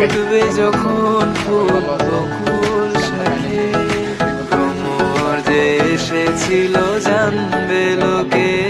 ফুটবে যখন ফুল বকুল শাখে ভ্রমর জানবে লোকে